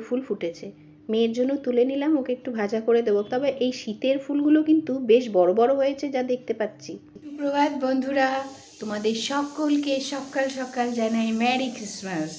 ফুল ফুটেছে। মেয়ের জন্য তুলে নিলাম, ওকে একটু ভাজা করে দেবো। তবে এই শীতের ফুলগুলো কিন্তু বেশ বড় বড় হয়েছে যা দেখতে পাচ্ছি। সুপ্রভাত বন্ধুরা, তোমাদের সকলকে সকাল সকাল জানাই ম্যারি ক্রিসমাস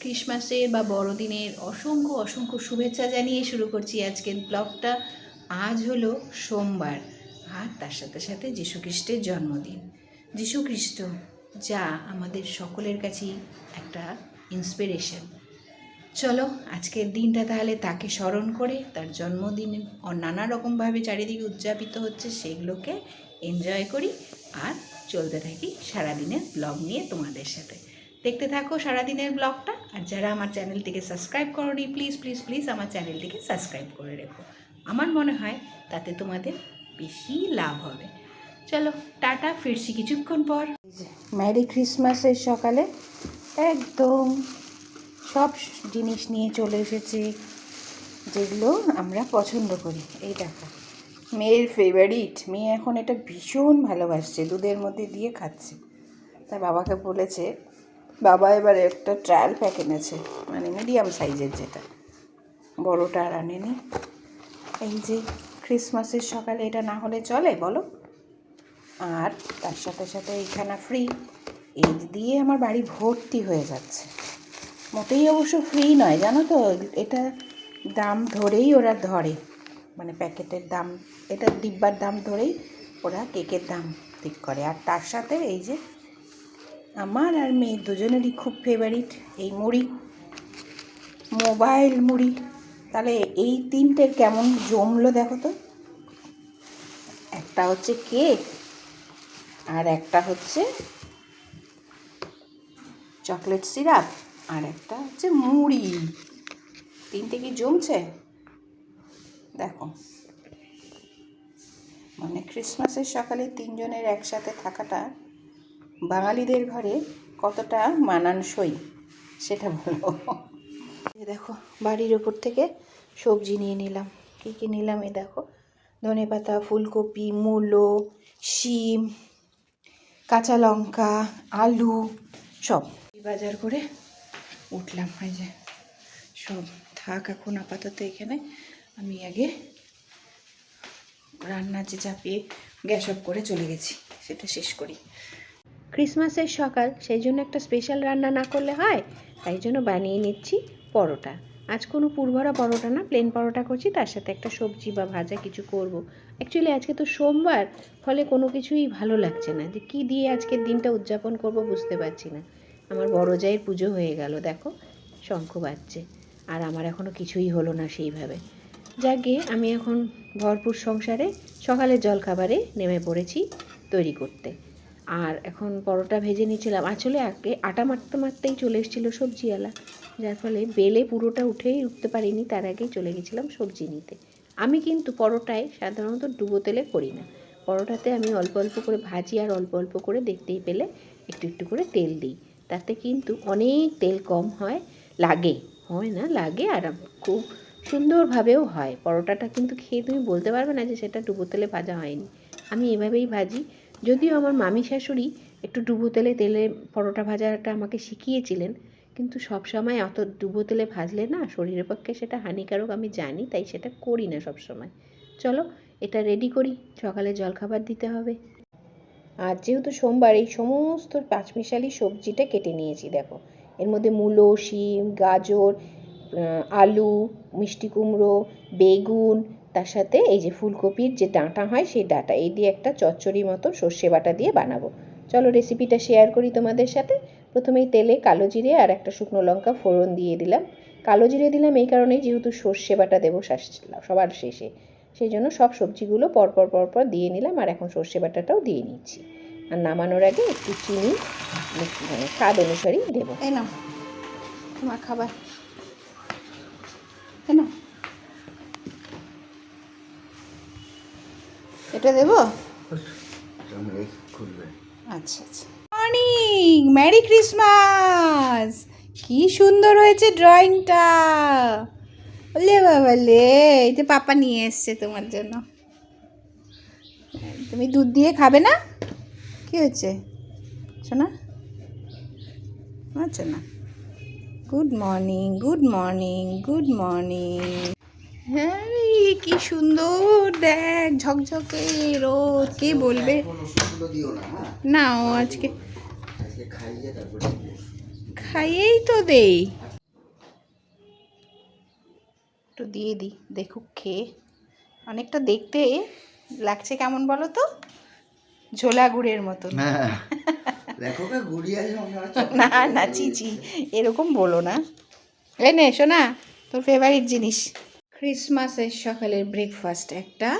ক্রিসমাসের বা বড়দিনের অসংখ্য অসংখ্য শুভেচ্ছা জানিয়ে শুরু করছি আজকের ব্লগটা। আজ হলো সোমবার, আর তার সাথে সাথে যীশুখ্রিস্টের জন্মদিন। যীশুখ্রিস্ট যা আমাদের সকলের কাছেই একটা ইন্সপিরেশন চলো, আজকের দিনটা তাহলে তাকে স্মরণ করে তার জন্মদিন নানা রকমভাবে চারিদিকে উদযাপিত হচ্ছে সেগুলোকে এনজয় করি আর চলতে থাকি সারাদিনের ব্লগ নিয়ে তোমাদের সাথে। দেখতে থাকো সারাদিনের ব্লগটা আর যারা আমার চ্যানেলটিকে সাবস্ক্রাইব করনি প্লিজ প্লিজ প্লিজ আমার চ্যানেলটিকে সাবস্ক্রাইব করে রেখো। আমার মনে হয় তাতে তোমাদের বেশি লাভ হবে। চলো, টাটা, ফিরছি কিছুক্ষণ পর। ম্যারি ক্রিসমাসের সকালে। একদম। সব জিনিস নিয়ে চলে এসেছে যেগুলো আমরা পছন্দ করি। এই দেখো, মেয়ের ফেভারিট মেয়ে এখন এটা ভীষণ ভালোবাসছে, দুধের মধ্যে দিয়ে খাচ্ছে। তার বাবাকে বলেছে, বাবা এবার একটা ট্রায়াল প্যাক এনেছে মানে মিডিয়াম সাইজের যেটা। বড়টা আর আনেনি। এই যে ক্রিসমাসের সকালে এটা না হলে চলে, বলো। আর তার সাথে সাথে এইখানা ফ্রি এই দিয়ে আমার বাড়ি ভর্তি হয়ে যাচ্ছে। মোটেই অবশ্য ফ্রি নয়, জানো তো? এটা দাম ধরেই ওরা ধরে। মানে প্যাকেটের দাম, এটা ডিব্বার দাম ধরেই ওরা কেকের দাম ঠিক করে। আর তার সাথে এই যে আমার আর মেয়ে দুজনেরই খুব ফেভারিট এই মুড়ি। মোবাইল মুড়ি। তাহলে এই তিনটের কেমন জমলো দেখো তো? একটা হচ্ছে কেক আর একটা হচ্ছে চকলেট সিরাপ। আর একটা হচ্ছে মুড়ি। তিনটে কি জমছে? দেখো। মানে ক্রিসমাসের সকালে তিনজনের একসাথে থাকাটা বাঙালিদের ঘরে কতটা মানানসই, সেটা এই দেখো, বাড়ির ওপর থেকে সবজি নিয়ে নিলাম। কী কী নিলাম এ দেখো? ধনে পাতা, ফুলকপি, মূলো, শিম, কাঁচা লঙ্কা, আলু, সব। বাজার করে উঠলাম, এই যে সব থাক এখন আপাতত এখানে। আমি আগে রান্না যে চাপিয়ে গ্যাস অফ করে চলে গেছি, সেটা শেষ করি। ক্রিসমাসের সকাল, সেই জন্য একটা স্পেশাল রান্না না করলে হয়, তাই জন্য বানিয়ে নিচ্ছি পরোটা। আজ কোনো পুরভরা পরোটা না প্লেন পরোটা করছি, তার সাথে একটা সবজি বা ভাজা কিছু করব। অ্যাকচুয়ালি আজকে তো সোমবার, ফলে কোনো কিছুই ভালো লাগছে না। যে কী দিয়ে আজকের দিনটা উদযাপন করব বুঝতে পারছি না। আমার বড় জায়ের পুজো হয়ে গেল, দেখো, শঙ্খ বাজছে। আর আমার এখনও কিছুই হলো না সেইভাবে। যাকে আমি এখন ভরপুর সংসারে সকালের জলখাবারে নেমে পড়েছি তৈরি করতে। আর এখন পরোটা ভেজে নিয়েছিলাম। আসলে আগে আটা মারতে মারতেই চলে এসেছিল সবজিওয়ালা। যার ফলে বেলে পুরোটা উঠেই উঠতে পারিনি, তার আগেই চলে গেছিলাম সবজি নিতে। আমি কিন্তু পরোটায় সাধারণত ডুবো তেলে করি না। পরোটাতে আমি অল্প অল্প করে ভাজি আর অল্প অল্প করে দেখতেই পেলে একটু একটু করে তেল দিই। তাতে কিন্তু অনেক তেল কম হয়, লাগে, হয় না, লাগে আর খুব সুন্দরভাবেও হয়। পরোটাটা কিন্তু খেয়ে তুমি বলতে পারবে না যে সেটা ডুবো তেলে ভাজা হয়নি। আমি এভাবেই ভাজি। যদিও আমার মামি শাশুড়ি একটু ডুবো তেলে তেলে পরোটা ভাজাটা আমাকে শিখিয়েছিলেন, কিন্তু সব সময় অত ডুবো তেলে ভাজলে না শরীরের পক্ষে সেটা হানিকারক আমি জানি, তাই সেটা করি না সব সময়। চলো, এটা রেডি করি। সকালে জলখাবার দিতে হবে। আর যেহেতু সোমবার এই সমস্ত পাঁচমিশালি সবজিটা কেটে নিয়েছি, দেখো। এর মধ্যে মূলো, শিম, গাজর আলু, মিষ্টি কুমড়ো, বেগুন, তার সাথে এই যে ফুলকপির যে ডাঁটা হয় সেই ডাঁটা, এই দিয়ে একটা চচ্চড়ি মতো সর্ষে বাটা দিয়ে বানাবো। চলো রেসিপিটা শেয়ার করি তোমাদের সাথে। প্রথমেই তেলে কালো জিরে আর একটা শুকনো লঙ্কা ফোড়ন দিয়ে দিলাম। কালো জিরে দিলাম এই কারণেই যেহেতু সর্ষে বাটা দেবো সবার শেষে। সেই জন্য সব সবজিগুলো পরপর পরপর দিয়ে নিলাম আর এখন সর্ষে বাটাটাও দিয়ে নিচ্ছি। আর নামানোর আগে একটু চিনি মানে স্বাদ অনুসারেই দেবো। নাও, তোমার খাবার। কেন এটা দেবো? আচ্ছা আচ্ছা। মর্নিং ম্যারি ক্রিসমাস কি সুন্দর হয়েছে ড্রয়িংটা বলে বাবা লে এই যে পাপা নিয়ে এসছে তোমার জন্য। তুমি দুধ দিয়ে খাবে না? কি হচ্ছে শোনা। আচ্ছা না। Good morning good morning good morning. হ্যাঁ কি সুন্দর দেখ ঝকঝকে রোদ। কে বলবে? না ও আজকে। খাইয়েই তো দেই। একটু দিয়ে দিই দেখুক খেয়ে। অনেকটা দেখতে লাগছে কেমন বলো তো? ঝোলা গুড়ের মতন। হ্যাঁ মনে হচ্ছে না না চিচি এরকম বলো না। এই নে শোনা তোর ফেভারিট জিনিস। ক্রিসমাসের সকালের ব্রেকফাস্ট একটা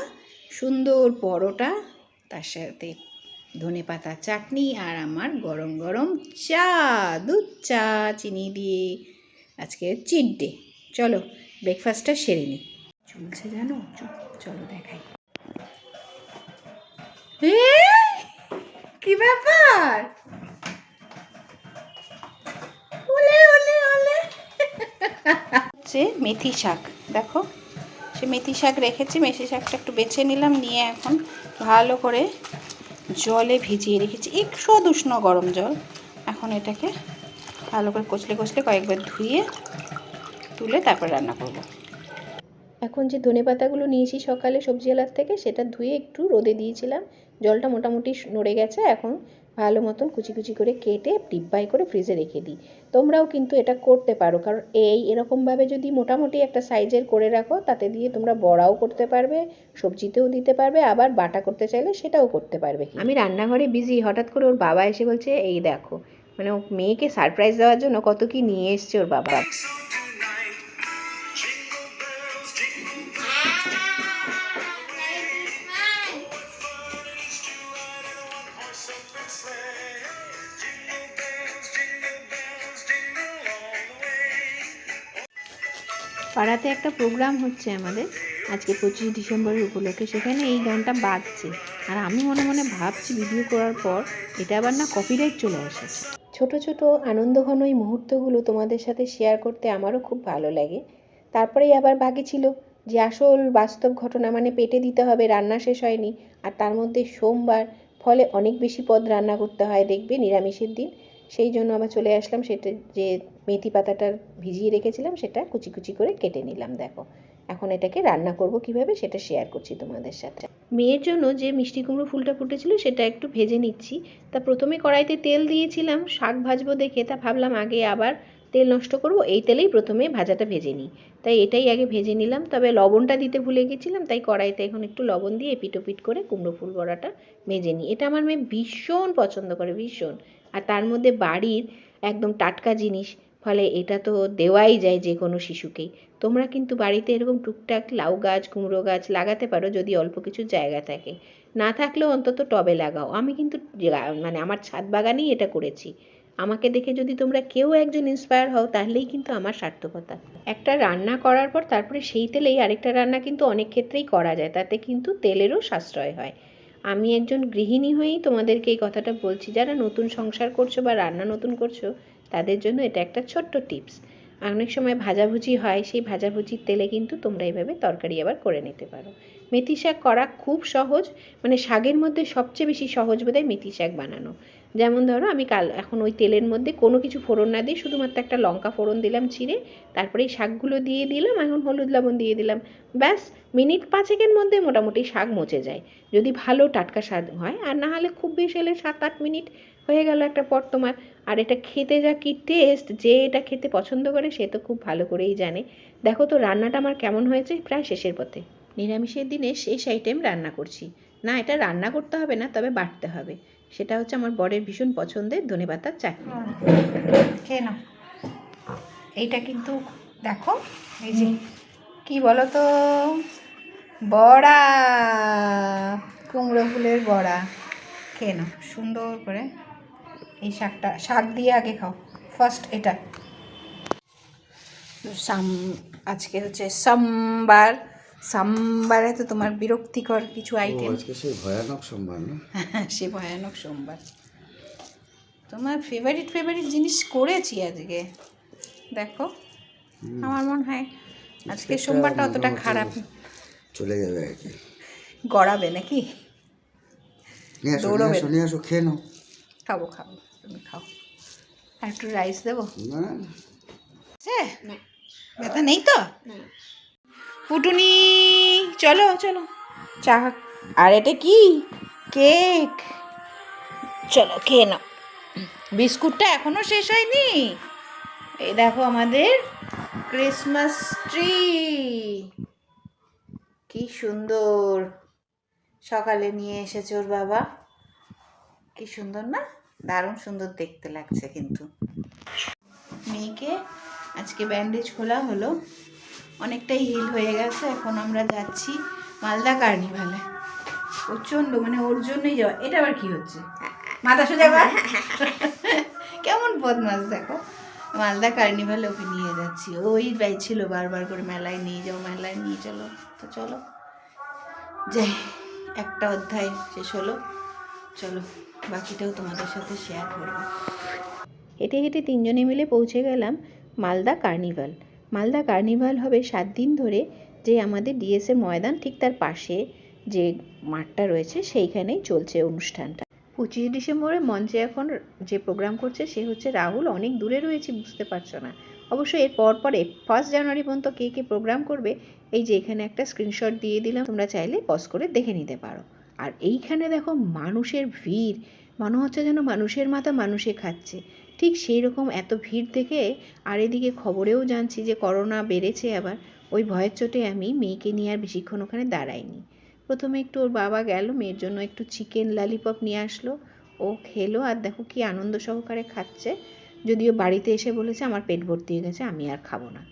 সুন্দর পরোটা তার সাথে ধনে পাতা চাটনি আর আমার গরম গরম চা দুধ চা চিনি দিয়ে আজকে চিট ডে চলো ব্রেকফাস্টটা সেরে নিই চলছে জানো? চলো দেখাই। কি ব্যাপার? মেথি শাক, দেখো। সে মেথি শাক রেখেছি, মেথি শাকটা একটু বেছে নিলাম, নিয়ে এখন ভালো করে জলে ভিজিয়ে রেখেছি। একটু উষ্ণ গরম জল। এখন এটাকে ভালো করে কচলে কচলে কয়েকবার ধুয়ে তুলে তারপর রান্না করব। এখন যে ধনে পাতাগুলো নিয়েছি সকালে সবজিওয়ালার থেকে সেটা ধুয়ে একটু রোদে দিয়েছিলাম। জলটা মোটামুটি নড়ে গেছে এখন ভালো মতন কুচি কুচি করে কেটে ডিব্বাই করে ফ্রিজে রেখে দিই। তোমরাও কিন্তু এটা করতে পারো কারণ এই এরকমভাবে যদি মোটামুটি একটা সাইজের করে রাখো তাতে দিয়ে তোমরা বড়াও করতে পারবে সবজিতেও দিতে পারবে আবার বাটা করতে চাইলে সেটাও করতে পারবে আমি রান্নাঘরে বিজি হঠাৎ করে ওর বাবা এসে বলছে এই দেখো। মানে ও মেয়েকে সারপ্রাইজ দেওয়ার জন্য কত কি নিয়ে এসছে ওর বাবা। পাড়াতে একটা প্রোগ্রাম হচ্ছে আমাদের, আজকে পঁচিশে ডিসেম্বরের উপলক্ষে। সেখানে এই গানটা বাজছে। আর আমি মনে মনে ভাবছি ভিডিও করার পর এটা আবার না কপিরাইট চলে আসে। ছোট ছোট আনন্দঘন এই মুহূর্তগুলো তোমাদের সাথে শেয়ার করতে আমারও খুব ভালো লাগে। তারপরেই আবার বাকি ছিল যে আসল বাস্তব ঘটনা মানে পেটে দিতে হবে, রান্না শেষ হয়নি, আর তার মধ্যে সোমবার ফলে অনেক বেশি পদ রান্না করতে হয় দেখবে নিরামিষের দিন। সেই জন্য আবার চলে আসলাম সেটা যে মেথি পাতাটা ভিজিয়ে রেখেছিলাম সেটা কুচি কুচি করে কেটে নিলাম, দেখো। এখন এটাকে রান্না করব কীভাবে সেটা শেয়ার করছি তোমাদের সাথে। মেয়ের জন্য যে মিষ্টি কুমড়ো ফুলটা ফুটেছিল সেটা একটু ভেজে নিচ্ছি। তা প্রথমে কড়াইতে তেল দিয়েছিলাম, শাক ভাজবো দেখে তা ভাবলাম আগে আবার তেল নষ্ট করব, এই তেলেই প্রথমে ভাজাটা ভেজে নিই। তাই এটাই আগে ভেজে নিলাম। তবে লবণটা দিতে ভুলে গেছিলাম, তাই কড়াইতে এখন একটু লবণ দিয়ে এপিটোপিট করে কুমড়ো ফুল বড়াটা ভেজে নিই। এটা আমার মেয়ে ভীষণ পছন্দ করে, ভীষণ। আর তার মধ্যে বাড়ির একদম টাটকা জিনিস, ফলে এটা তো দেওয়াই যায় যে কোনো শিশুকেই তোমরা কিন্তু বাড়িতে এরকম টুকটাক লাউ গাছ, কুমড়ো গাছ লাগাতে পারো যদি অল্প কিছু জায়গা থাকে। না থাকলেও অন্তত টবে লাগাও। আমি কিন্তু মানে আমার ছাদ বাগানেই এটা করেছি। আমাকে দেখে যদি তোমরা কেউ একজন ইন্সপায়ার হও, তাহলেই কিন্তু আমার সার্থকতা। একটা রান্না করার পর তারপরে সেই তেলেই আরেকটা রান্না কিন্তু অনেক ক্ষেত্রেই করা যায়, তাতে কিন্তু তেলেরও সাশ্রয় হয়। আমি একজন গৃহিণী হয়েই তোমাদেরকে এই কথাটা বলছি, যারা নতুন সংসার করছ বা রান্না নতুন করছ, তাদের জন্য এটা একটা ছোট্ট টিপস। অনেক সময় ভাজাভুজি হয়, সেই ভাজাভুজির তেলে কিন্তু তোমরা এইভাবে তরকারি আবার করে নিতে পারো। মেথি শাক করা খুব সহজ মানে শাকের মধ্যে সবচেয়ে বেশি সহজ বোধহয় মেথি শাক বানানো। যেমন ধরো আমি কাল, এখন ওই তেলের মধ্যে কোনো কিছু ফোড়ন না দিয়ে শুধুমাত্র একটা লঙ্কা ফোড়ন দিলাম, চিড়ে, তারপরে এই শাকগুলো দিয়ে দিলাম, এখন হলুদ লবণ দিয়ে দিলাম। ব্যাস, মিনিট পাঁচেকের মধ্যে মোটামুটি শাক মচে যায়। যদি ভালো টাটকা শাক হয়, আর না হলে খুব বেশি হলে সাত আট মিনিট হয়ে গেল একটা পর তোমার। আর এটা খেতে যা কি টেস্ট যে এটা খেতে পছন্দ করে সে তো খুব ভালো করেই জানে। দেখো তো রান্নাটা আমার কেমন হয়েছে, প্রায় শেষের পথে। নিরামিষের দিনে শেষ আইটেম রান্না করছি। না, এটা রান্না করতে হবে না, তবে বাটতে হবে। সেটা হচ্ছে আমার বরের ভীষণ পছন্দের ধনেপাতার চাটনি। খেয়ে নাও। এইটা কিন্তু, দেখো, এই যে, কি বলো তো বড়া! কুমড়ো ফুলের বড়া। খেয়ে নাও, সুন্দর করে এই শাকটা, শাক দিয়ে আগে খাও। ফার্স্ট এটা। সাম, আজকে হচ্ছে সোমবার সোমবারে তো তোমার বিরক্তিকর কিছু আইটেম আজকে সেই ভয়ানক সোমবার না? সে ভয়ানক সোমবার। তোমার ফেভারিট ফেভারিট জিনিস করেছি আজকে। দেখো আমার মনে হয় আজকে সোমবারটা অতটা খারাপ। চলে যাবে আর কি। গড়াবে নাকি? দৌড়বে আসো আসো খেয়ে নাও। খাব খাব তুমি খাও। আর একটু রাইস দেবো? না। না, ব্যথা নেই তো? পুটুনি চলো চলো। চা আর এটা কি? কেক। চলো, খেয়ে নাও। বিস্কুটটা এখনও শেষ হয়নি। এই দেখো আমাদের ক্রিসমাস ট্রি। কি সুন্দর। সকালে নিয়ে এসেছে ওর বাবা। কি সুন্দর না? দারুণ সুন্দর দেখতে লাগছে কিন্তু। মেয়েকে আজকে ব্যান্ডেজ খোলা হলো। অনেকটাই হিল হয়ে গেছে, এখন আমরা যাচ্ছি মালদা কার্নিভালে প্রচণ্ড মানে ওর জন্যই যাওয়া। এটা আবার কি হচ্ছে? মাথা সোজা কেমন বদমাস দেখো। মালদা কার্নিভালে ওকে নিয়ে যাচ্ছি। ওই ছিল বারবার করে, মেলায় নিয়ে যাও, মেলায় নিয়ে চলো। তো চলো। যাই, একটা অধ্যায় শেষ হলো। চলো, বাকিটাও তোমাদের সাথে শেয়ার করব। হেঁটে হেঁটে তিনজনে মিলে পৌঁছে গেলাম মালদা কার্নিভাল মালদা কার্নিভাল হবে সাত দিন ধরে যে আমাদের ডিএসএ ময়দান ঠিক তার পাশে যে মাঠটা রয়েছে সেইখানেই চলছে অনুষ্ঠানটা। পঁচিশে ডিসেম্বরে মঞ্চে এখন যে প্রোগ্রাম করছে সে হচ্ছে রাহুল। অনেক দূরে রয়েছে, বুঝতে পারছ না। অবশ্য এর পর পরে ফার্স্ট জানুয়ারি পর্যন্ত কে কে প্রোগ্রাম করবে, এই যে এখানে একটা স্ক্রিনশট দিয়ে দিলাম, তোমরা চাইলে পজ করে দেখে নিতে পারো। আর এইখানে দেখো মানুষের ভিড়, মনে হচ্ছে যেন মানুষের মাথা মানুষে খাচ্ছে। ঠিক সেই রকম এত ভিড় দেখে আর এদিকে খবরেও জানছি যে করোনা বেড়েছে আবার। ওই ভয়ের চোটে আমি মেয়েকে নিয়ে আর বেশিক্ষণ ওখানে দাঁড়াইনি। প্রথমে একটু ওর বাবা গেল, মেয়ের জন্য একটু চিকেন লালিপপ নিয়ে আসলো। ও খেলো আর দেখো কি আনন্দ সহকারে খাচ্ছে। যদিও বাড়িতে এসে বলেছে আমার পেট ভর্তি হয়ে গেছে, আমি আর খাব না।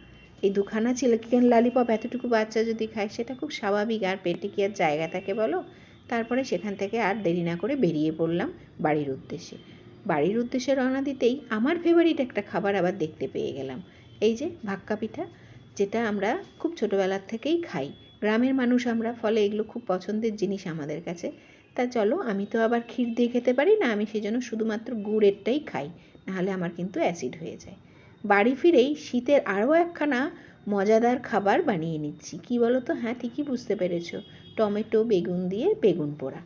এই দুখানা চিকেন লালিপপ এতটুকু বাচ্চা যদি খায়, সেটা খুব স্বাভাবিক। আর পেটে কি আর জায়গা থাকে বলো? তারপরে সেখান থেকে আর দেরি না করে বেরিয়ে পড়লাম বাড়ির উদ্দেশ্যে। বাড়ির উদ্দেশ্যে রওনা দিতেই আমার ফেভারিট একটা খাবার আবার দেখতে পেয়ে গেলাম। এই যে ভাক্কা পিঠা, যেটা আমরা খুব ছোটোবেলার থেকেই খাই। গ্রামের মানুষ আমরা, ফলে এগুলো খুব পছন্দের জিনিস আমাদের কাছে। তা চলো, আমি তো আবার ক্ষীর দিয়ে খেতে পারি না, আমি সেজন্য শুধুমাত্র গুড়েরটাই খাই, নাহলে আমার কিন্তু অ্যাসিড হয়ে যায়। বাড়ি ফিরেই শীতের আরও একখানা মজাদার খাবার বানিয়ে নিচ্ছি। কি বলো তো হ্যাঁ ঠিকই বুঝতে পেরেছ। টমেটো, বেগুন দিয়ে বেগুন পোড়া।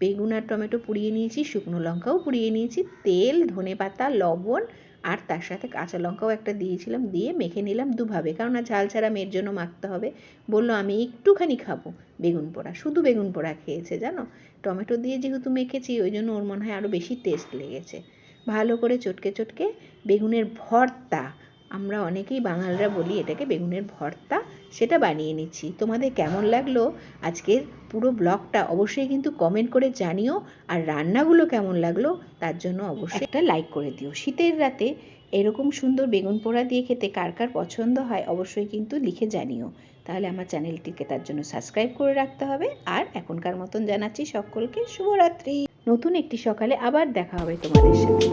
বেগুন আর টমেটো পুড়িয়ে নিয়েছি, শুকনো লঙ্কাও পুড়িয়ে নিয়েছি, তেল, ধনে পাতা, লবণ আর তার সাথে কাঁচা লঙ্কাও একটা দিয়েছিলাম, দিয়ে মেখে নিলাম দুভাবে। কারণ না ঝাল ছাড়া মেয়ের জন্য মাখতে হবে। বলল, আমি একটুখানি খাব বেগুন পোড়া। শুধু বেগুন পোড়া খেয়েছে, জানো? টমেটো দিয়ে যেহেতু মেখেছি, ওই জন্য ওর মনে হয় আরও বেশি টেস্ট লেগেছে। ভালো করে চটকে চটকে বেগুনের ভর্তা আমরা অনেকেই বাঙালরা বলি, এটাকে বেগুনের ভর্তা, সেটা বানিয়ে নিচ্ছি। তোমাদের কেমন লাগল আজকের পুরো ব্লগটা অবশ্যই কিন্তু কমেন্ট করে জানিও, আর রান্নাগুলো কেমন লাগল তার জন্য অবশ্যই একটা লাইক করে দিও। শীতের রাতে এরকম সুন্দর বেগুন পোড়া দিয়ে খেতে কার কার পছন্দ হয় অবশ্যই কিন্তু লিখে জানিও। তাহলে আমার চ্যানেলটিকে তার জন্য সাবস্ক্রাইব করে রাখতে হবে, আর এখনকার মতন জানাচ্ছি সকলকে শুভরাত্রি। নতুন একটি সকালে আবার দেখা হবে তোমাদের সাথে।